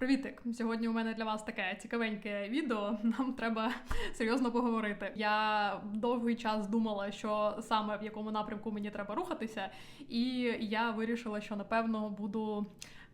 Привітик! Сьогодні у мене для вас таке цікавеньке відео. Нам треба серйозно поговорити. Я довгий час думала, що саме в якому напрямку мені треба рухатися, і я вирішила, що напевно буду.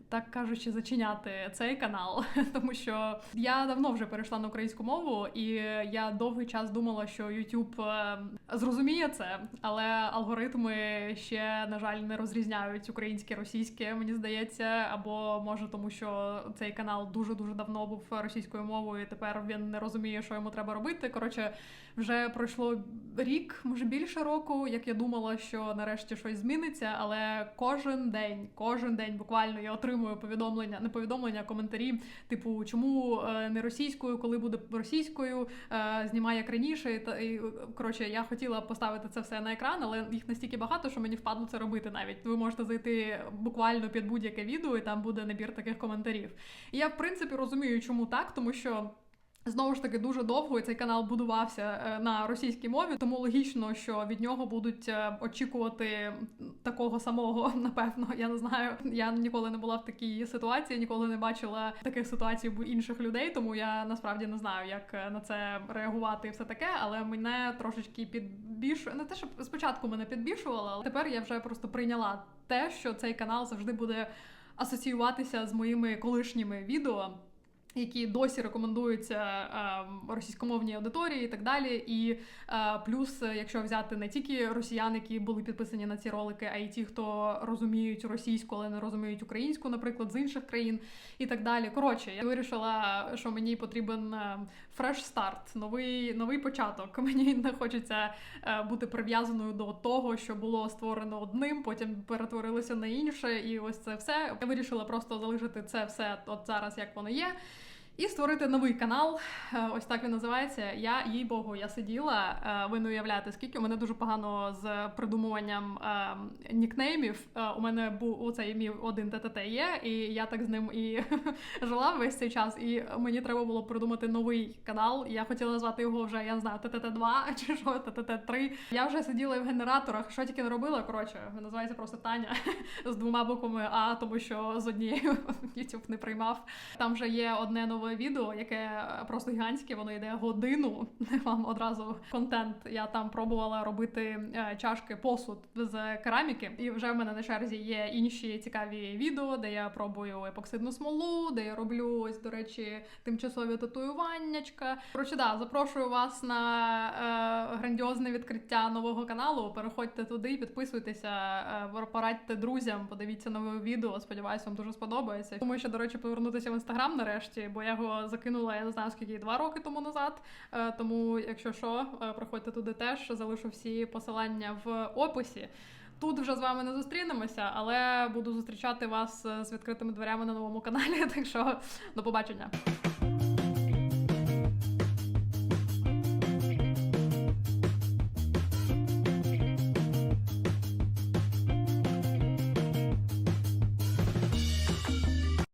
Так кажучи, зачиняти цей канал, тому що я давно вже перейшла на українську мову, і я довгий час думала, що YouTube е, зрозуміє це, але алгоритми ще на жаль не розрізняють українське, російське, мені здається, або може тому, що цей канал дуже дуже давно був російською мовою, і тепер він не розуміє, що йому треба робити. Коротше, вже пройшло рік, може більше року, як я думала, що нарешті щось зміниться, але кожен день, кожен день буквально я отримую повідомлення, не повідомлення, а коментарі, типу, чому е, не російською, коли буде російською, знімає знімай як раніше. І коротше, я хотіла поставити це все на екран, але їх настільки багато, що мені впадло це робити навіть. Ви можете зайти буквально під будь-яке відео, і там буде набір таких коментарів. І я, в принципі, розумію, чому так, тому що. Знову ж таки, дуже довго цей канал будувався е, на російській мові, тому логічно, що від нього будуть е, очікувати такого самого. Напевно, я не знаю. Я ніколи не була в такій ситуації, ніколи не бачила таких ситуацій у інших людей, тому я насправді не знаю, як е, на це реагувати і все таке. Але мене трошечки підбільшує. Не те, що спочатку мене підбільшувало, але тепер я вже просто прийняла те, що цей канал завжди буде асоціюватися з моїми колишніми відео які досі рекомендуються е, російськомовній аудиторії і так далі. І е, плюс, якщо взяти не тільки росіян, які були підписані на ці ролики, а й ті, хто розуміють російську, але не розуміють українську, наприклад, з інших країн і так далі. Коротше, я вирішила, що мені потрібен фреш старт, новий новий початок. Мені не хочеться е, бути прив'язаною до того, що було створено одним, потім перетворилося на інше, і ось це все. Я вирішила просто залишити це все от зараз, як воно є. І створити новий канал, Е, ось так він називається. Я їй богу, я сиділа. е, Ви не уявляєте, скільки у мене дуже погано з придумуванням е, нікнеймів. Е, У мене був оцей мій один ТТТ є, і я так з ним і жила весь цей час. І мені треба було придумати новий канал. Я хотіла назвати його вже, я не знаю, ТТТ 2 чи що, ТТТ 3 Я вже сиділа в генераторах. Що тільки не робила. Коротше, називається просто Таня з двома буквами А, тому що з однією YouTube не приймав. Там вже є одне нове відео, яке просто гігантське, воно йде годину. Вам одразу контент. Я там пробувала робити е, чашки, посуд з кераміки, і вже в мене на черзі є інші цікаві відео, де я пробую епоксидну смолу, де я роблю ось, до речі, тимчасові татуюваннячка. Коротше, да, запрошую вас на е, грандіозне відкриття нового каналу. Переходьте туди, підписуйтеся, е, порадьте друзям, подивіться нове відео. Сподіваюсь, вам дуже сподобається. Думаю, що, до речі, повернутися в інстаграм нарешті, бо я його закинула, я не знаю скільки два роки тому назад. Е, Тому, якщо що, е, проходьте туди теж. Залишу всі посилання в описі. Тут вже з вами не зустрінемося, але буду зустрічати вас е, з відкритими дверями на новому каналі. Так що до побачення.